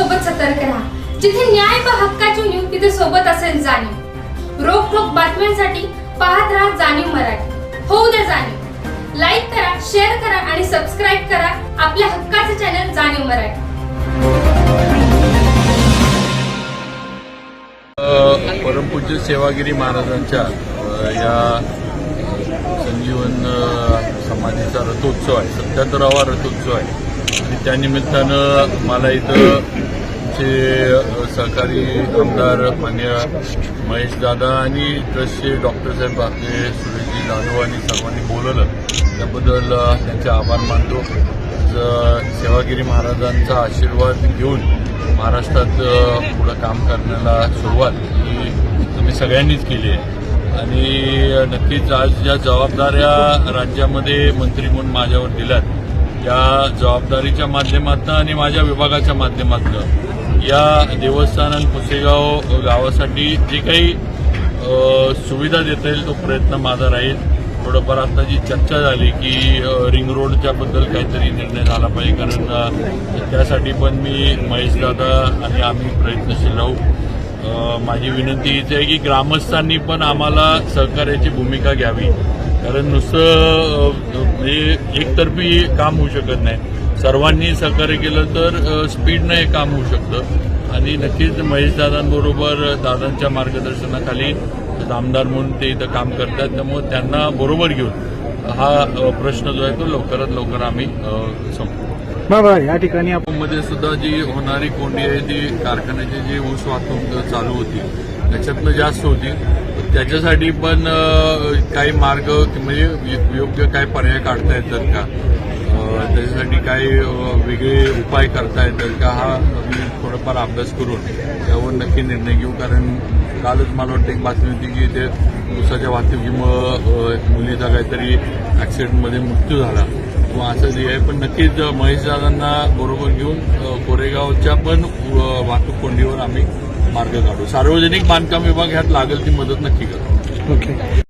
सोबत सतर्क राहा. जिथे न्याय व हक्काची न्यूज तिथे सोबत असेल जाणीव. रोख ठोक बातम्यांसाठी पाहत राहा जाणीव मराठी. होऊ द्या जाणीव. लाईक करा शेअर करा आणि सबस्क्राईब करा आपल्या हक्काचे चॅनल जाणीव मराठी. परमपूज्य सेवागिरी महाराजांच्या या संजीवन समाधीचा रथोत्सव आहे सत्याहत्तरावा रथोत्सव आहे. आणि त्यानिमित्तानं मला इथं ट्रस्टचे सहकारी आमदार मान्य महेशदादा आणि ट्रस्टचे डॉक्टर साहेब आपले सुरेशजी जाधव आणि सर्वांनी बोलवलं. त्याबद्दल त्यांचे आभार मानतो. सेवागिरी महाराजांचा आशीर्वाद घेऊन महाराष्ट्रात पुढं काम करण्याला सुरुवात ही तुम्ही सगळ्यांनीच केली आहे. आणि नक्कीच आज ज्या जबाबदाऱ्या राज्यामध्ये मंत्री म्हणून माझ्यावर दिल्यात त्या जबाबदारीच्या माध्यमातून आणि माझ्या विभागाच्या माध्यमातून या देवस्थान आणि पुसेगाव गावासाठी जे काही सुविधा देता येईल तो प्रयत्न माझा राहील. थोडंफार आता जी चर्चा झाली की रिंग रोडच्या बद्दल काहीतरी निर्णय झाला पाहिजे. कारण त्यासाठी पण मी महेशदादा आणि आम्ही प्रयत्नशील राहू. माझी विनंती हीच आहे की ग्रामस्थांनी पण आम्हाला सहकार्याची भूमिका घ्यावी. कारण नुसतं हे म्हणजे एकतर्फी काम होऊ शकत नाही. सर्वांनी सहकार्य केलं तर स्पीडनं हे काम होऊ शकतं. आणि नक्कीच महेशदादांबरोबर दादांच्या मार्गदर्शनाखाली आमदार म्हणून ते इथं काम करतात त्यामुळे त्यांना बरोबर घेऊन हा प्रश्न जो आहे तो लवकरात लवकर आम्ही बाबा या ठिकाणी मध्ये सुद्धा जी होणारी कोंडी आहे ती कारखान्याची जी ऊस वाहतूक चालू होती त्याच्यातनं जास्त होती. त्याच्यासाठी पण काही मार्ग म्हणजे योग्य काय पर्याय काढता येतात का? त्याच्यासाठी काही वेगळे उपाय करता येतील का हा मी थोडाफार अभ्यास करून त्यावर नक्की निर्णय घेऊ. कारण कालच मला वाटतं एक बातमी होती की ते ऊसाच्या वाहतुकीमुळं मुलीचा काहीतरी ऍक्सिडेंटमध्ये मृत्यू झाला. किंवा असं जे आहे पण नक्कीच महेशदादांना बरोबर घेऊन कोरेगावच्या पण वाहतूक कोंडीवर आम्ही मार्ग काढू. सार्वजनिक बांधकाम विभाग ह्यात लागेल ती मदत नक्की करू. ओके.